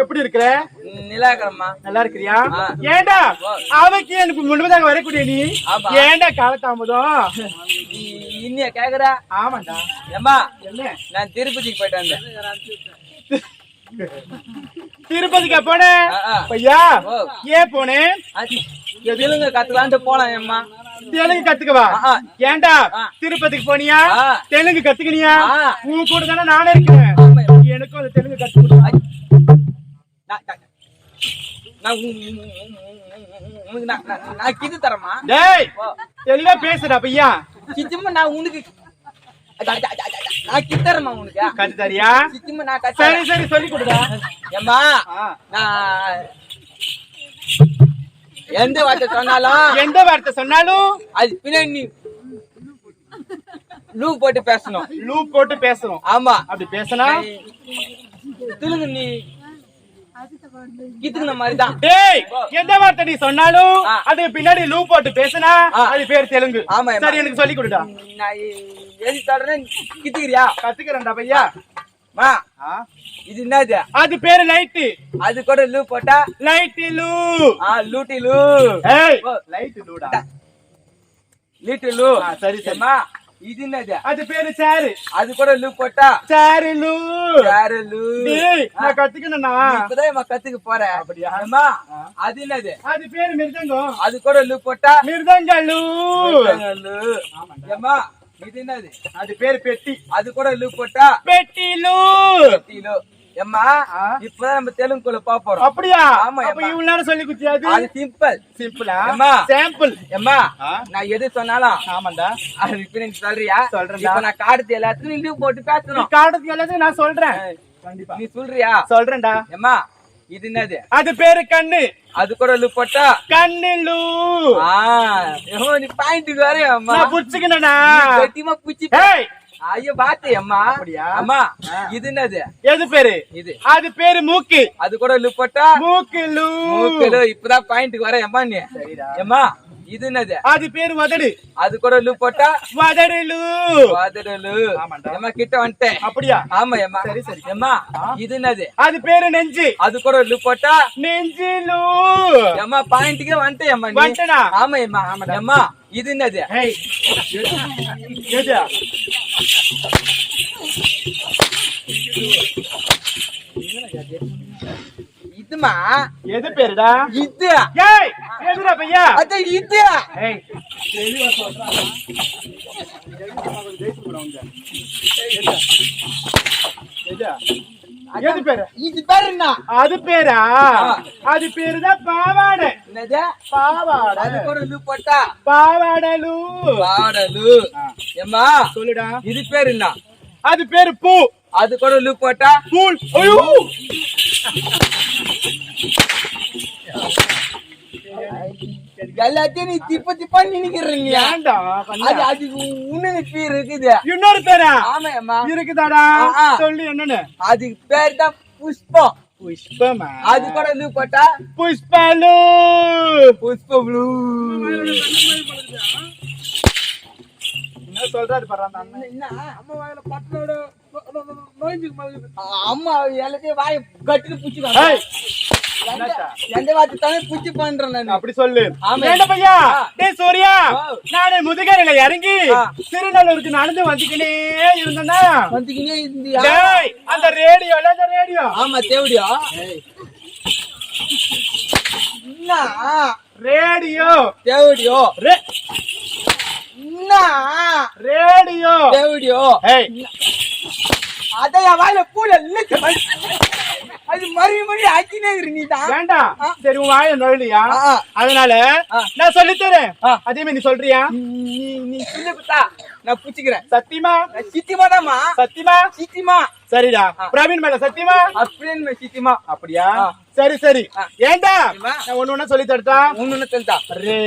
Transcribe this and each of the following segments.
எப்படி இருக்கிற? நல்லா இருக்கிறியா. ஏண்டா அவைக்கு எனக்கு முன்பதாக வரக்கூடிய நீ. ஏண்டா காலதாமதம் நீ இன்னிய கேக்குற? ஆமாண்டா. ஏம்மா என்ன? நான் திருப்பதிக்கு போயிட்டு வந்தேன். திருப்பதிக்கா போனேன் ஓ. ஏன் போனேன் அது தெலுங்கு கத்துலான்ட்டு போலாம் ஏம்மா. தெலுங்கு கத்துக்கவா. ஏண்டா. திருப்பதிக்கு போனியா. தெலுங்கு கத்துக்கினியா. உன் கூட தானே நானே இருக்கிறேன் ஆமா. எனக்கும் அந்த தெலுங்கு கத்துக்கணும் நான் கிது தரமா டேய். தெளிவா பேசுடா பையா. சித்தம்மா நான் உனக்கு நான் கித்தரமா உனக்கு. கத்து தரியா? சித்தம்மா நான் சரி சரி சொல்லி கொடுடா. ஏம்மா. நான் எந்த வார்த்தை சொன்னாலும்? எந்த வார்த்தை சொன்னாலும்? அது பின்னாடி லூ போட்டு பேசணும். லூப் போட்டு பேசணும். ஆமா. அப்படி பேசினா? தெலுங்கு நீ கித்துக்கின மாதிரிதான். டேய் எந்த வார்த்தை நீ சொன்னாலும். அதுக்கு பின்னாடி லூப் போட்டு பேசினா. அது பேர் தெலுங்கு. ஆமா. சரி எனக்கு சொல்லி கொடுடா. நான் எது சொல்றேன் கித்துக்கிறியா? கத்துக்கிறேன்டா பையா. மா. இது என்னது? அது பேரு லைட்டு. அது கூட லூ போட்டா? லைட்டு லூ. ஆ லூட்டி லூ. ஏய். லைட்டு லூடா? லீட்டு லூ. சரி, சரி. அம்மா இது என்னது? அது பேரு சாரு. அது கூட லூ போட்டா? சாரு லூ. யாரு லூ. நான் கத்துக்கணும்னா. இப்பதான் இம்மா கத்துக்க போறேன் அப்படியா? அம்மா அது என்னது? அது பேரு மிருதங்கம். அது கூட லூ போட்டா? மிருதங்க லூ. லூ. ஏம்மா இது என்னது? அது பேரு பெட்டி. அது கூட லூ போட்டா? பெட்டி லூ. லூ. எம்மா. இப்பதான் நம்ம தெலுங்குல போறோம். அப்படியா? ஆமா, அப்ப. இவ்வளவு நேரம் சொல்லி குத்தியாது அது? சிம்பிள் சிம்பிளா ஏம்மா. சாம்பிள் எம்மா. நான் எது சொன்னாலும் ஆமாண்டா. அது இப்ப நீங்க சொல்றியா? சொல்றேன்டா. இப்ப நான் காடுத்து எல்லாத்துக்கும் நீ லீவ் போட்டு பேசணும். காட்டுறதுக்கு எல்லாத்தையும் நான் சொல்றேன். கண்டிப்பா. நீ சொல்றியா? சொல்றேன்டா. எம்மா இது என்னது? அது பேரு கண்ணு. அது கூட லூ போட்டா கண்ணு லூ ஆ ஏம்மா, நீ பாயிண்ட்டுக்கு வரையா அம்மா ஐயோ பாத்து அம்மா? அம்மா இது என்னது? எது பேரு? இது. அது பேரு மூக்கு. அது கூட லூ போட்டா? மூக்கு லூ மூக்குல. இப்பதான் பாயிண்ட்டுக்கு வர அம்மா நீ. அம்மா இது என்னது? அது பேரு வதடு. அது கூட லூ போட்டா? வாதடலு. ஆமாண்டா. அம்மா கிட்ட வந்துட்டேன். அப்படியா? ஆமா அம்மா. சரி, சரி. அம்மா இது என்னது? அது பேரு நெஞ்சு. அது கூட லூ போட்டா? நெஞ்சு லூ அம்மா பாயிண்ட்டுக்கே வந்துட்டேன் அம்மா நீ. வந்துட்டேனா? ஆமா அம்மா. அம்மா இது என்னது எது இதுமா எது பேருடா இது ஏய் எதுடா பையா அத இது ஏய் தெளிவா சொல்றா எது பேரு? இது பேரு என்ன அது பேரா? அது பேருதான் பாவாடை. என்னது? பாவாடை. அது கூட லூ போட்டா. பாவாடலு. பாடலு அம்மா சொல்லுடா. இது பேரு என்ன அது பேரு பூ. அது கூட லூ போட்டா. பூல். ஐயோ. எல்லாத்தையும் நீ திப்ப திப்பா நினைக்கிறீங்க. ஏன்டா? அது அது உன்ன பேர் இருக்குது. இன்னொரு பேரா ஆமா அம்மா இருக்குதாடா. சொல்லு என்னன்னு. அதுக்கு பேர் தான் புஷ்பம். புஷ்பமா? அது கூட லூ போட்டா? புஷ்பலு புஷ்பம் ப்ளூ என்ன சொல்றாரு பாரு அந்த அண்ணன். என்ன? அம்மா எல்லாத்தையும் வாய கட்டிட்டு புடிச்சுக்காங்க எந்த வார்த்தை தானே புடிச்சு பண்றேன் நான். அப்படி சொல்லு. ஏண்டா பையா. டேய் சூர்யா. நானே முதுகரையில இறங்கி. திருநெல்லூருக்கு நடந்து வந்துக்கினே இருந்தேன்னா வந்துக்கினே இருந்தியா? டேய் அந்த ரேடியோல அந்த ரேடியோ ஆமா தேவடியா? என்ன ரேடியோ தேவடியோ? ரே- என்ன ரேடியோ தேவடியோ? ஏய். அத என் வாயில பூல இல்லைக்கு அது மறுபடியும் இரு நீ தான் வேண்டாம் சரி உன் வாய நுழையா. அதனால. நான் சொல்லித் தரேன். அதே மாதிரி நீ சொல்றியா நீ சொல்லி கொடுத்தா நான் புடிச்சுக்கிறேன் சத்தியமா நான் சித்திமாதாம்மா சத்தியமா சித்திமா சரிடா. பிரவீன் மேல சத்தியமா அப்படின்னு சித்திமா அப்படியா. சரி சரி. ஏண்டா. நான் ஒண்ணு ஒண்ணா சொல்லி தரட்டா ஒன்னு தெரிஞ்சா ரே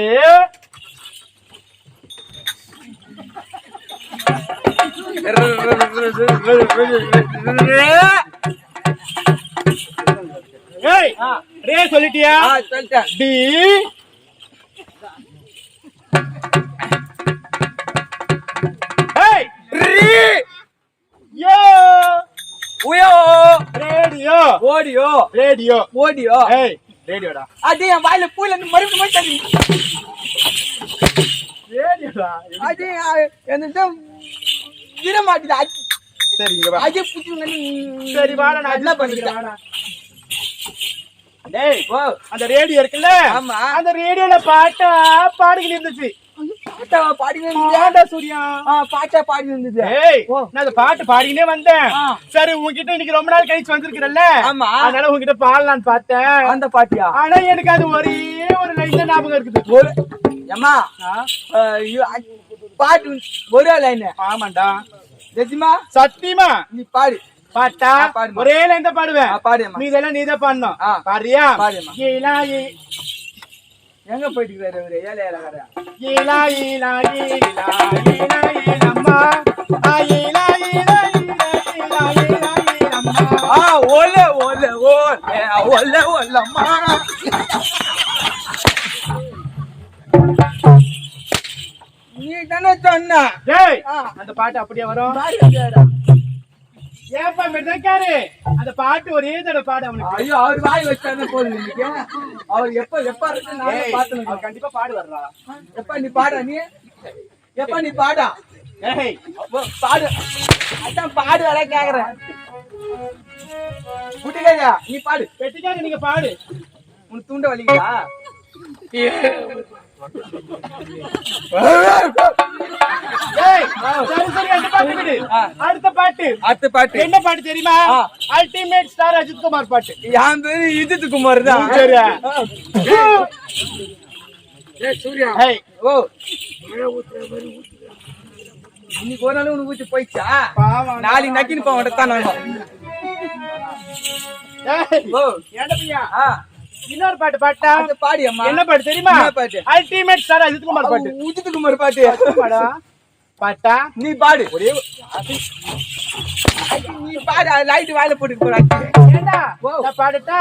ஏய் ரே சொல்லிட்டியா? டி. ஏய் ரீ. யோ. உயோ. ரேடியோ. ஓடியோ. ரேடியோ. ஓடியோ. ஏய் ரேடியோடா. அது என் வாயில பூல இருந்து மறுபடியும் மறுபடியும் ரேடியோடா. அது என்னது? விட மாட்டேது சரி இங்க வா. அது புடிச்சு சரி வாடா நல்லா பண்ணிக்கிறேன் டேய் ஓ. அந்த ரேடியோ இருக்குல்ல? ஆமா. அந்த ரேடியோல பாட்டா பாடுகிட்டு இருந்துச்சு. பாட்டா பாடி இருந்தது ஏன்டா சூர்யா. பாட்டா பாடி இருந்தது ஏய். நான் அந்த பாட்டு பாடினே வந்தேன். சரி உன்கிட்ட இன்னைக்கு ரொம்ப நாள் கழிச்சு வந்திருக்கிறல்ல? ஆமா. அதனால உன்கிட்ட பாடலான்னு பார்த்தேன். அந்த பாட்டியா? ஆனா எனக்கு அது ஒரே ஒரு லைன் ஞாபகம் இருக்குது. ஒரு அ- பாட்டு ஒரே லைன் ஆமாண்டா. ஜெஜிமா சத்தியமா? நீ பாடு. பாட்டா. ஒரே லைன் தான் பாடுவேன் பாடுமா நீ இதெல்லாம் நீதான் பாடணும் ஆ. பாடுறியா பாடுமா. எங்க போயிட்டு இருக்காரு இவரு ஏழை ஏழை ஈலா ஈலா ஈலா ஈலா ஈலம்மா. ஆ, ஈலா ஈலா ஈலா ஈலா ஈலா ஈலம்மா. ஆ ஓல ஓல ஓல ஓல ஓலம்மா நீ தானே சொன்ன. அந்த பாட்டு அப்படியே வரும். ஏப்பா மெதக்காரு. அந்த பாட்டு ஒரே தடவை பாடு அவனுக்கு. ஐயோ அவர் வாய் வச்சானே போதும் இன்னைக்கு? அவர் எப்ப எப்ப இருக்கு நானே பாத்துனேன் கண்டிப்பா பாடு வர்றா எப்ப நீ பாடா நீ? எப்ப நீ பாடா? ஏய் பாடு. அதான் பாடு வர கேக்குறேன் நீ பாடு. பெட்டிக்காக நீங்க பாடு. உனக்கு தூண்ட வலிங்களா ஏய் சரி சரி அந்த பாட்டு விடு. ஆ. அடுத்த பாட்டு. அடுத்த பாட்டு. என்ன பாட்டு தெரியுமா. அல்டிமேட் ஸ்டார் அஜித் குமார் பாட்டு. என் பேரு? இஜித் குமார் தான். சரி. சூர்யா. ஏய். ஓ. இன்னைக்கு ஒரு நாள் உனக்கு ஊத்தி போயிடுச்சா. நாளைக்கு நக்கின்னு போக தான் ஓ. பையா ஆ. இன்னொரு பாட்டு பாட்டா? பாடி அம்மா என்ன பாட்டு தெரியுமா? என்ன பாட்டு? அல்டிமேட் ஸ்டார் அஜித் குமார் பாட்டு. உஜித் குமார் பாட்டு. பாடா? பாட்டா? நீ பாடு. ஒரே நீ பாடு. லைட் வாயில போட்டு போறாச்சு ஏண்டா. நான் பாடட்டா?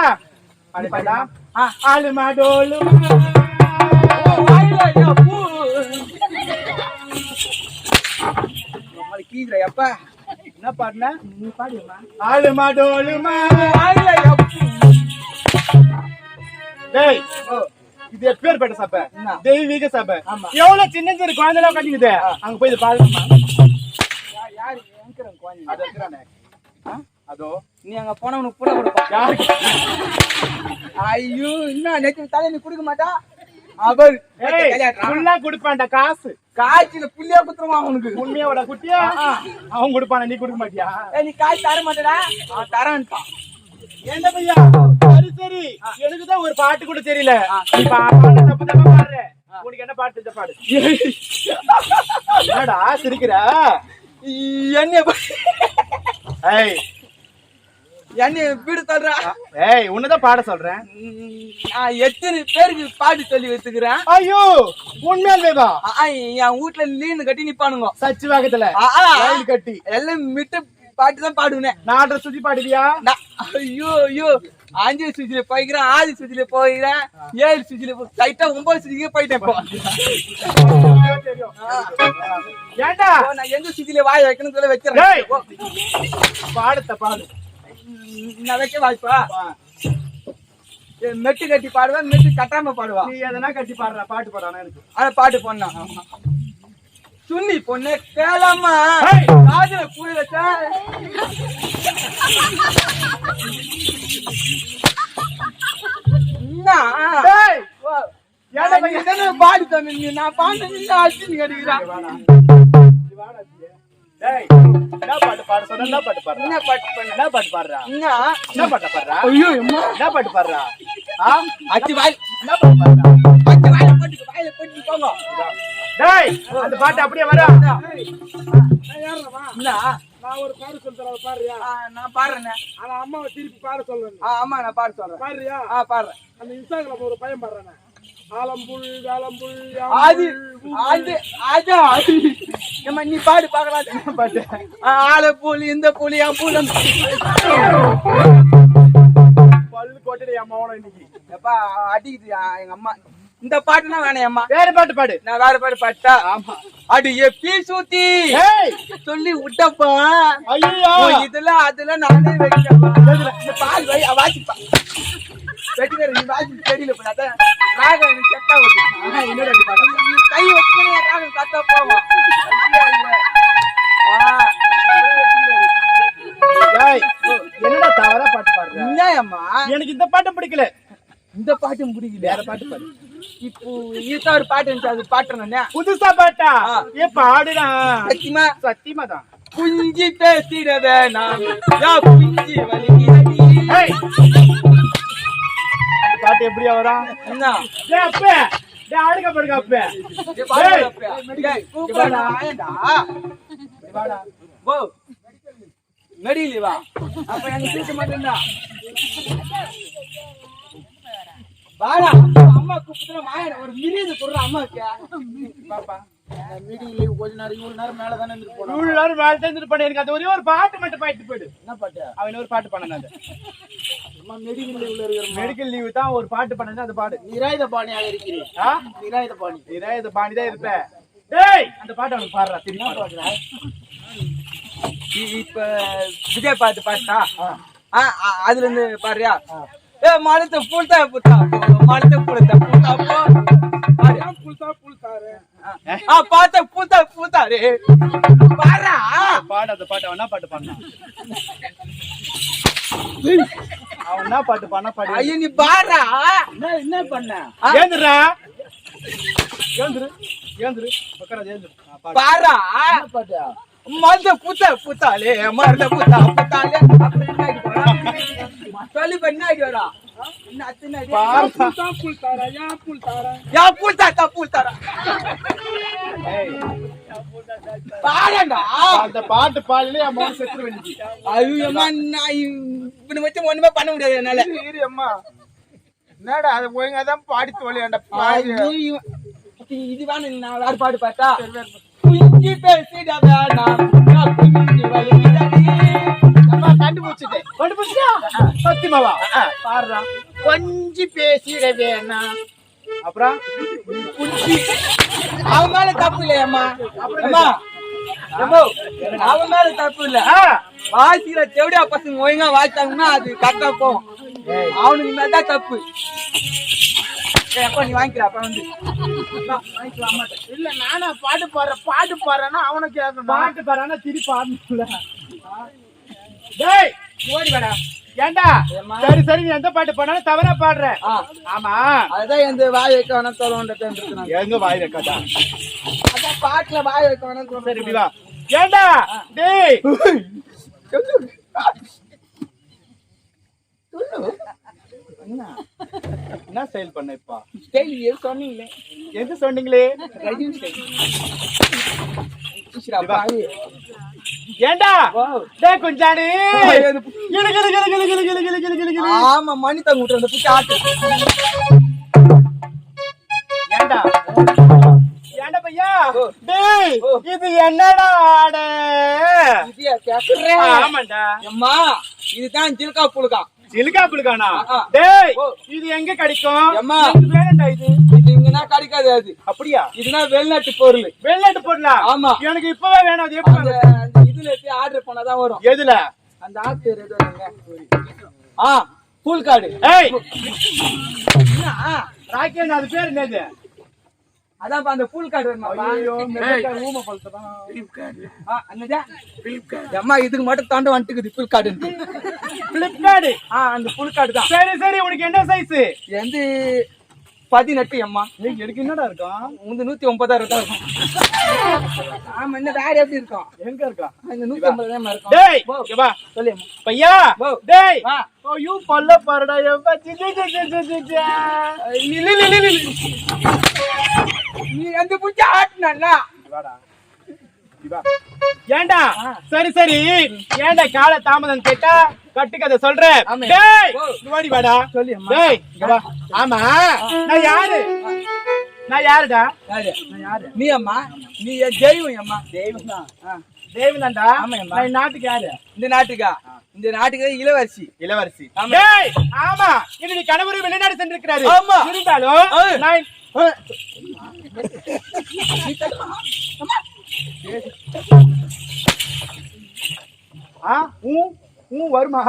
பாடட்டா ஆ. ஆளுமா டோலுமா வாயில பூ. நம்மளுக்கு கீதுற எப்ப என்ன பாடுன? நீ பாடுமா ஆளுமா டோலுமா வாயில டேய் இது எப்பேற்பட்ட சபை? தெய்வீக சபை. எவ்வளவு சின்ன சின்ன குழந்தைலாம் கட்டிக்குது அங்க போய் இதை பாருங்கம்மா. யாரு குழந்தை அது இருக்கிறானே. ஆ? அதோ. நீ அங்க போன உனக்கு புட கொடுப்பா ஐயோ என்ன நேற்று தலை நீ கொடுக்க மாட்டா? அவர். ஃபுல்லா கொடுப்பான்டா காசு. காய்ச்சல புள்ளியா குத்துருமா அவனுக்கு. உண்மையோட குட்டியா. அவன் கொடுப்பான நீ கொடுக்க மாட்டியா? நீ காய் தர மாட்டடா. அவன் தரன்ட்டான் என்ன பையா சரி சரி. எனக்கு தான் ஒரு பாட்டு கூட தெரியல. பாட்டு தப்பு தப்பா பாடுற. உனக்கு என்ன பாட்டு? தெரிஞ்ச பாடு. என்னடா சிரிக்கிற? என்ன ஏய். என்ன வீடு தர்றா ஏய் உன்னதான் பாட சொல்றேன். நான் எத்தனை பேருக்கு பாட்டு சொல்லி வச்சுக்கிறேன்? ஐயோ ஆ, என் வீட்டுல லீனு கட்டி நிப்பானுங்க. சச்சி வாகத்துல. கட்டி. எல்லாம் மிட்டு பாட்டு தான் பாடுவேன் நாலரை சுத்தி பாடுவியா? நான் ஐயோ ஐயோ. அஞ்சு சுஜில போய்க்கிறேன் ஆறு சுஜில போய்க்கிறேன் ஏழு சுஜில லைட்டா ஒன்பது சுஜிலே போயிட்டேன் இப்போ. இப்போ நான் எந்த சுஜில வாய் வைக்கணும் சொல்ல. வைக்கிறேன். பாடத்த பாடு. நான் வைக்க வாய்ப்பா? மெட்டு கட்டி பாடுவேன் மெட்டு கட்டாம பாடுவா? நீ எதனா கட்டி பாடுற பாட்டு பாடுறானா எனக்கு. ஆனா பாட்டு பொண்ணா சுன்னி பொண்ணு கேளம்மா. காதுல புடி வச்சா பாடி நீ. நான் பாட்டு நின்னு அடிச்சு கிடைக்கிறான் என்ன பாட்டு பாட சொன்ன என்ன பாட்டு பாடுற? என்ன பாட்டு பண்ண என்ன பாட்டு பாடுறா? என்ன பாட்டு பாடுறா? ஐயோ என்ன பாட்டு பாடுறா? ஆ? அச்சு வாய். என்ன பாட்டு பாடுறா? அச்சு பாட்டு அப்படியே வரா. நான் ஒரு பாடு சொல்றேன் பாடுறியா? நான் பாடுறேனே. ஆனா அம்மாவை திருப்பி பாட சொல்றேன். ஆமா நான் பாட சொல்றேன். பாடுறியா? ஆ பாடுறேன். அந்த இன்ஸ்டாகிராம் ஒரு பையன் பாடுறானே. ஆலம்புல் வேலம்புல் ஆதி அது அது ஏம்மா நீ பாடு பார்க்கலாம் பாட்டு ஆளை பூலி இந்த பூலி என் பூலம் பல்லு கொட்டுடு என் மௌனம் இன்னைக்கு. எப்பா அடிக்குது எங்க அம்மா. இந்த பாட்டுனா வேணாம் அம்மா வேற பாட்டு பாடு. நான் வேற பாட்டு பாட்டா ஆமா. அடி எப்பி சூத்தி? ஏய். சொல்லி விட்டப்பா. ஐயோ. இதுல அதுல நானே இந்த பால் வை வாசி வெட்டிக்கிற நீ வாசி தெரியல இப்ப இந்த பாட்டும் பிடிக்கல வேற பாட்டு பாடு. இப்போ இதுதான் ஒரு பாட்டு இருந்துச்சு அது பாட்டுறேன் புதுசா பாட்டா. ஏ பாடுடா. சத்தியமா? சத்தியமா தான் குஞ்சி பேசிட வேணாம் யா குஞ்சி அந்த பாட்டு எப்படியா வரும்? என்ன? டேய் அப்பே! ஆடுக பாட்டு? டேய். வாடா போ. மெடியில வா. அப்ப எனக்கு மாட்டேன்டா. வாடா. அம்மா கூப்பிடுறா, வாயேன்டா. ஒரு மிரியாதை கொடுறா அம்மாவுக்கு. பாப்பா. மீட்டிங்ல கொஞ்ச நேரம் இவ்வளவு நேரம் மேல தானே இருந்து போனோம் இவ்வளவு நேரம் வேலை செஞ்சுட்டு பண்ண எனக்கு அந்த ஒரே ஒரு பாட்டு மட்டும் பாட்டு போயிடு. என்ன பாட்டு? அவன் ஒரு பாட்டு பண்ணன அது. அம்மா மெடிக்கல்ல உள்ள இருக்கிற மெடிக்கல் லீவு தான் ஒரு பாட்டு பண்ணது அந்த பாடு. நிராயுத பாணியாக இருக்கிறேன். ஆ? நிராயுத பாணி. பாடி தான் இருப்ப டேய் அந்த பாட்டு அவனுக்கு பாடுறா. திரும்பி பாடுறா? இ- இப்ப விஜய் பாட்டு பாட்டா அதுல இருந்து பாடுறியா? ए मारे तो फूलता है पुता मारे तो फूलता पुता पो अरे हम फूलता फूलता रे हां பாட்டு அவனா அவன் என்ன பாட்டு பாடுனா பாடு. ஐயோ நீ பாரா என்ன என்ன பண்ண? ஏந்துடா ஏந்துரு. ஏந்துரு. பக்கரா ஏந்துரு. பாரா பாட்டா? மருத பூத்த பூத்தாலே மருத பூத்தா பூத்தாலே மத்தாலி பண்ணாடி வரா யா பூல் தாத்தா பூல் தாரா பாடண்டா அந்த பாட்டு பாடல அம்மா செத்து வேண்டி அம்மா நான் இவனை வச்சு ஒண்ணுமே பண்ண முடியாது என்னால. சரி அம்மா. என்னடா அது ஒழுங்கா தான் பாடி தோலையாண்டா பாடி இது வேணும் நான் வேறு பாடு பார்த்தா. குஞ்சு பேசிட வேணாம் குஞ்சு வலிக்குதடி. அம்மா கண்டுபிடிச்சிட்டேன் சத்தியமாவா பாடுறா கொஞ்சி பேசிட வேணாம் அப்புறம்? குஞ்சு அவன் மேல தப்பு இல்லையம்மா. அம்மா, அவன் மேல தப்பு இல்ல. வாசிக்கிற தேவடியா பசங்க ஒழுங்கா வாசித்தாங்கன்னா அது கரெக்டா போகும் அவனுக்கு மேல தான் தப்பு. அப்பா நீ வாங்கிக்கிற அப்ப வந்து. வாங்கிக்கலாம் அம்மாட்ட. இல்ல நானா பாட்டு பாடுறேன் பாட்டு பாடுறேன்னா அவனை கேட்கணும். பாட்டு பாடுறானா திருப்பி டேய் ஓடி வாடா. ஏண்டா? சரி சரி நீ எந்த பாட்டு பாடாலும் தவறா பாடுற. ஆமா. அதுதான் எந்த வாய் வைக்க வேணாம் சொல்லுவோம் எங்க வாய் வைக்காதா அதான் பாட்டுல வாய் வைக்க வேணாம் சரி இப்படி வா. ஏண்டா? டேய். என்ன? சேல் பண்ண இப்பா? ஸ்டைல் சொன்னீங்களே. எது சொன்னீங்களே? ரஜினி ஸ்டைல் ஏண்டா? டே குஞ்சாணி ஆமா மணி தங்க விட்டு அந்த புச்சி ஆட்டு. ஏண்டா? ஏண்டா பையா? டேய் இது என்னடா ஆடு? அம்மா இதுதான் ஜில்கா புழுகா. சிலுக்கா புலுக்கானா ஆ. டேய். இது எங்க கிடைக்கும்? வேணும்டா இது இது? இங்கன்னா கிடைக்காது அது. அப்படியா? இதுனா வெளிநாட்டு பொருள். வெளிநாட்டு பொருளா? ஆமா. எனக்கு இப்பவே வேணும் அது எப்படி இதுல போய் ஆர்டர் பண்ணாதான் வரும். எதுல? அந்த ஆப் பேர் எது வருங்க ஆ ஃபுல் கார்டு ஏய்! ராக்கேன் அது பேர் என்னது? அதான் அந்த ஃபுல் கார்டு வேணுமாப்பா? அம்மா இதுக்கு மட்டும் தாண்ட வந்துட்டுக்குது ஃபுல் கார்டு பிளிப்கார்டு ஆ அந்த ஃபுல் கார்டு தான். சரி சரி உனக்கு என்ன சைஸ் வந்து பதினெட்டு அம்மா ஏய் எனக்கு என்னடா இருக்கும்? வந்து நூத்தி ஒன்பதாயிரம் தான் இருக்கும். ஆமா என்ன வேற எப்படி இருக்கும்? எங்க இருக்கா? இந்த நூத்தி ஐம்பதாயிரம் இருக்கும். டேய் போ. இங்க வா. சொல்லு பையா. டேய். வா. ஐயோ பல்ல பாருடா சி நில்லு, நில்லு, நில்லு, நில்லு. நீ எந்த பூச்சி ஆட்டினா வாடா இங்க வா. ஏன்டா சரி சரி. ஏன்டா கால தாமதம் கேட்டா? கட்டுக்கதை சொல்றேன் வாடி வாடா. சொல்லு அம்மா. டேய் இங்க வா. ஆமா. நான் யாரு? நான் யாருடா? யாரு? நீ அம்மா. நீ என் தெய்வம் அம்மா. தெய்வம் தான் தேவதாண்டா நாட்டுக்கு யாரு? இந்த நாட்டுக்கா? இந்த நாட்டுக்கு இளவரசி. இளவரசி. ஆமா. என்னுடைய கணவர் வெளிநாடு சென்றிருக்கிறாரு. ஆமா. இருந்தாலும் நான் ஆ ஊ ஊ வருமா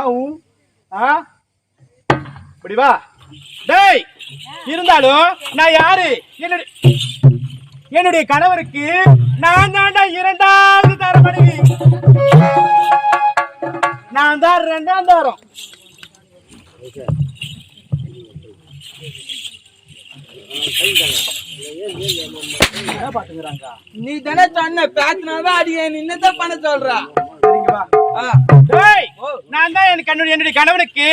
டேய் இருந்தாலும் நான் யாரு? என்னுடைய என்னுடைய கணவருக்கு நான் தாண்டா இரண்டாவது தர மனைவி. நான் தான் ரெண்டாம் தாரம். நீ தானே சொன்ன பேசினாதான் அடிக்க நீ என்னதான் பண்ண சொல்ற. நான் தான் எனக்கு என்னுடைய கணவனுக்கு.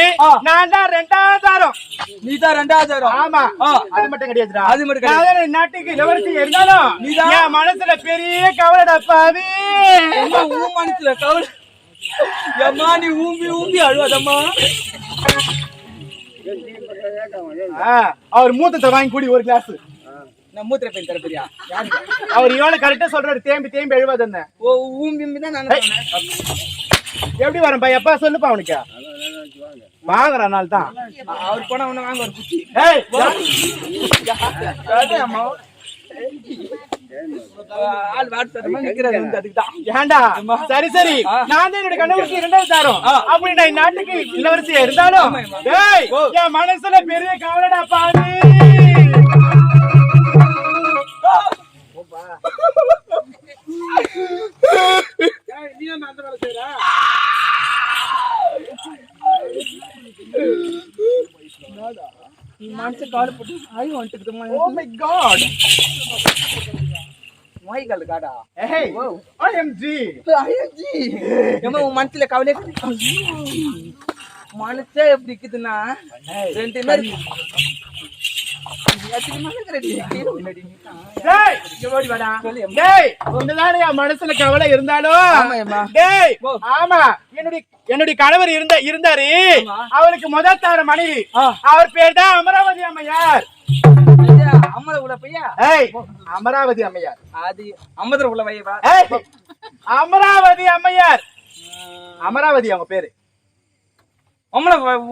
நான் தான் ரெண்டாவது தரம் நீ தான் ரெண்டாவது ஆமா ஆ. அது மட்டும் கிடையாதுடா அது மட்டும் கிடையாது. நாட்டுக்கு இளவரசி இருந்தாலும். என் மனசுல பெரிய கவலைடா பாவி உன் மனசுல கவலை அம்மா நீ ஊம்பி ஊம்பி அழுவாதம்மா அவர் மூத்தத்தை வாங்கி கூடி ஒரு கிளாஸ் நான் மூத்திர அவர் இவனு கரெக்டா சொல்றாரு. தேம்பி தேம்பி என்ன? ஓ தான் நான் எப்படி வரேன் பா எப்பா சொல்லுப்பா அவனுக்கு. வாங்குற நாள் தான். அவர் போனா உன்ன வாங்க ஒரு குச்சி சரி சரி. நான் என்னோட கணவருக்கு இரண்டாவது தாரம். அப்படி நான் நாட்டுக்கு இளவரசியா இருந்தாலும் என் மனசுல பெரிய கவலைடா கால் போட்டு ஆய் வந்துட்டுமா ஓ மை காட் மொய்கள் காடா ஏய் ஐஎம்ஜி ஐயோ ஏமா உன் மனசுல கவலை மனசே எப்படி இருக்குதுன்னா ரெண்டு மனசுல கவலை இருந்தாலும். ஓ. ஆமா. என்னுடைய என்னுடைய கணவர் இருந்த இருந்தாரு. அவருக்கு முதல் தார மனைவி. அவர் பேர் தான் அமராவதி அம்மையார். அமராவதி அம்மையார். அது ஏய் அமராவதி அம்மையார். அமராவதி அவங்க பேரு.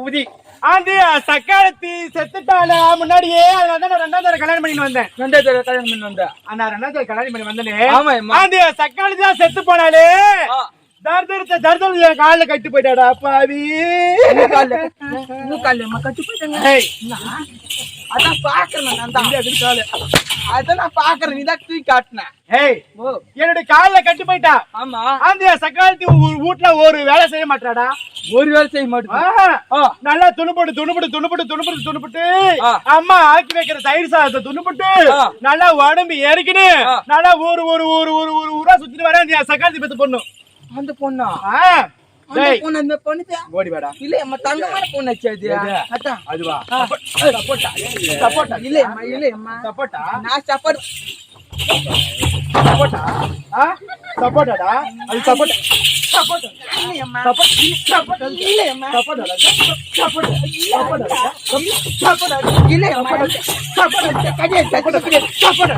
உதி. ஆண்டி சக்காலத்தி செத்துட்டால முன்னாடியே அதனால தடவை கல்யாணம் பண்ணிட்டு வந்தேன். ரெண்டே தடவை கல்யாணம் பண்ணி வந்த நான் ரெண்டாவது தடவை கல்யாணம் பண்ணி வந்தேனே. ஆமா ஆண்டி சக்காலத்தி தான் செத்து போனாலே. தர்தரத்தை தர்தல் என் கால்ல கட்டி போயிட்டாடா பாவி. கால்ல கட்டி போயிட்டாங்க. அதான் பாக்குறேன் நான் தான். அதான் நான் பாக்குறேன் நீ தான் தூக்கி காட்டின ஏய் ஓ. என்னுடைய கால்ல கட்டி போயிட்டா? ஆமா. அந்த சக்காலத்தி வீட்டுல ஒரு வேலை செய்ய மாட்டாடா. ஒரு வேலை செய்ய மாட்டேன். நல்லா துணுப்பட்டு துணுப்பட்டு துணுப்பட்டு துணுப்பட்டு துணுப்பட்டு. அம்மா ஆக்கி வைக்கிற தயிர் சாதத்தை துணுப்பட்டு. நல்லா உடம்பு ஏறிக்கின்னு ஆ. நல்லா ஒரு ஒரு ஒரு ஒரு ஒரு ஊரா சுத்திட்டு வரேன் சக்காலத்தி பத்து பொண்ணு. அந்த பொண்ணா. அந்த பொண்ணு ஓடி வாடா. இல்ல அம்மா தங்கமான பொண்ணு ஆச்சு அது எது? அதான். அதுவா ஆ. சப்போட்டா. சப்போட்டா. இல்ல அம்மா இல்ல அம்மா. சப்போட்டா? நான் சாப்பாடு சப்போட்டா? ஆ? சப்போட்டாடா? அது சப்போட்டா. சப்போட்டா. இல்ல அம்மா. சப்போட்டா. இல்ல அம்மா. சப்போட்டா சப்போட்டா. சப்போட்டா சப்போட்டா. இல்ல அம்மா. சப்போட்டா. கடியே கடியே சப்போட்டா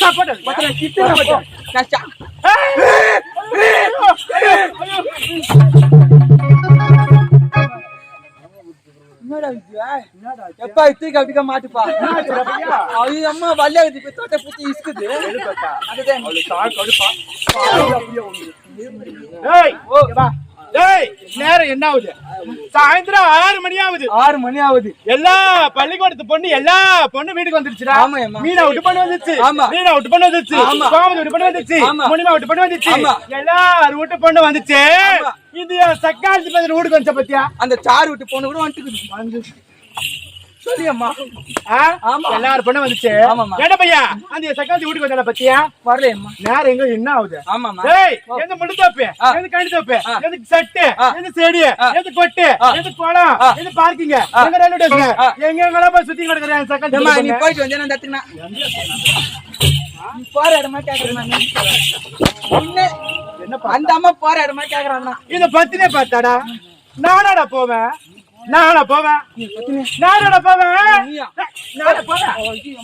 சப்போட்டா மத்தல சித்தன போ கச்சா என்னடா இது எப்பா இத்துக்கு அப்படிக்க மாட்டுப்பா ஐயோ அம்மா வல்லியாகுது இப்ப தோட்ட இஸ்குது அதுதான் நேரம் என்ன ஆகுது சாயந்தரம் ஆறு மணி ஆகுது ஆறு மணி ஆகுது எல்லா பள்ளிக்கூடத்து பொண்ணு எல்லா பொண்ணு வீட்டுக்கு வந்துருச்சுடா ஆமா. மீனா விட்டு பண்ண வந்துச்சு ஆமா. மீனா விட்டு பண்ண வந்துச்சு. கோமதி விட்டு பண்ண வந்துச்சு. முனிமா விட்டு பண்ண வந்துச்சு. எல்லாரும் வீட்டு பொண்ணு வந்துச்சு. இது சக்காலத்து பதில் வீட்டுக்கு வந்துச்ச பத்தியா அந்த சாரு விட்டு பொண்ணு கூட வந்துட்டு ஆமா. எல்லாரும் பொண்ணு வந்துச்சு. என்ன பையா? அந்த வீட்டுக்கு பத்தியா? வரல அம்மா நேரம் எங்க? என்ன ஆகுது? ஆமாம்மா. ஏய் எந்த தோப்பு? செட்டு? செடி? கொட்டு? குளம். எங்க ரயில்வே ஸ்டேஷன் ஆ. எங்க எங்கெல்லாம் போய் சுத்தி சக்கன் நீ போயிட்டு வந்தேன் அந்த இடத்துக்கு நீ போற இடமா கேக்குறேன் என்ன அந்த அம்மா போற இடமா கேக்குறாங்க இத பத்தினே பார்த்தாடா. நானாடா போவேன். நானா போவேன். நானாடா போவேன். நீயா? நானா போவேன்.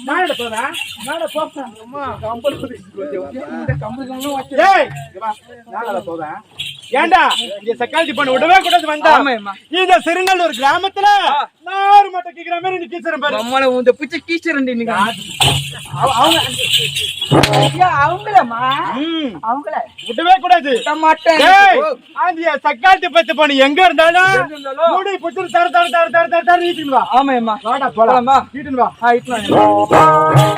நானாடா போவேன். நானா போவேன். அம்மா கம்பல் இந்த கம்பல். நானாடா போவேன். ஏண்டா இங்க சக்காலத்தி பண்ண விடவே கூடாது வந்தா. இந்த சிறுநல்லூர் கிராமத்துல நார் மட்டும் கேக்குற மாதிரி நீ கீச்சரம் பாரு நம்மள இந்த பிச்சை கீச்சரண்டி நீங்க அவ- அவங்க ஐயா, அவங்களம்மா ம், அவங்கள விடவே கூடாது விட மாட்டேன் டேய், அந்த சக்காலத்தி பத்து பண்ணி எங்க இருந்தாலும் முடி புத்து தர தர தர தர தர தர நீட்டின்னு வா ஆமாம்மா வாடா போலாம் நீட்டின்னு வா ஆ இட்லாம்